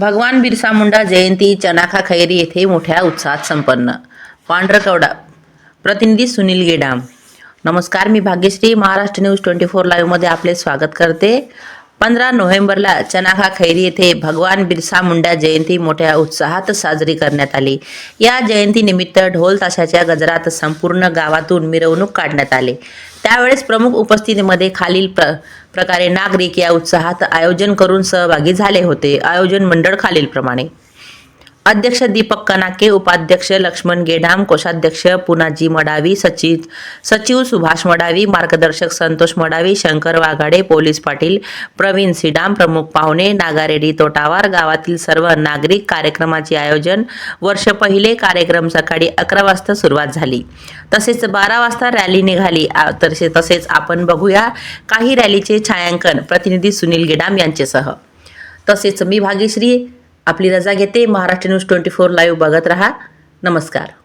भगवान बिरसा मुंडा जयंती चनाखा खैरी येथे मोठ्या उत्साहात संपन्न. पांढरकवडा. प्रतिनिधी सुनील गेडाम. नमस्कार मी Bhagyashree. Maharashtra news twenty four लाईव्हमध्ये आपले स्वागत करते. पंधरा नोव्हेंबरला चनाखा खैरी येथे भगवान बिरसा मुंडा जयंती मोठ्या उत्साहात साजरी करण्यात आली. या जयंतीनिमित्त ढोल ताशाच्या गजरात संपूर्ण गावातून मिरवणूक काढण्यात आली. त्यावेळेस प्रमुख उपस्थितीमध्ये खालील प्र प्रकारे नागरिक या उत्साहात आयोजन करून सहभागी झाले होते. आयोजन मंडळ खालीलप्रमाणे. अध्यक्ष दीपक कनाके उपाध्यक्ष लक्ष्मण गेडाम कोषाध्यक्ष पुनाजी मडावी सचिव सचिव सुभाष मडावी मार्गदर्शक संतोष मडावी शंकर वाघाडे पोलीस पाटील प्रवीण सिडाम प्रमुख पाहुणे नागारेडी तोटावार गावातील सर्व नागरिक कार्यक्रमाचे आयोजन. वर्ष पहिले कार्यक्रम सकाळी अकरा वाजता सुरुवात झाली. तसेच बारा वाजता रॅली निघाली. आ- तसेच आपण बघूया काही रॅलीचे छायांकन. प्रतिनिधी सुनील गेडाम यांचेसह तसेच मी भाग्यश्री आपली रजा घेते. Maharashtra news twenty four live बघत राहा. नमस्कार.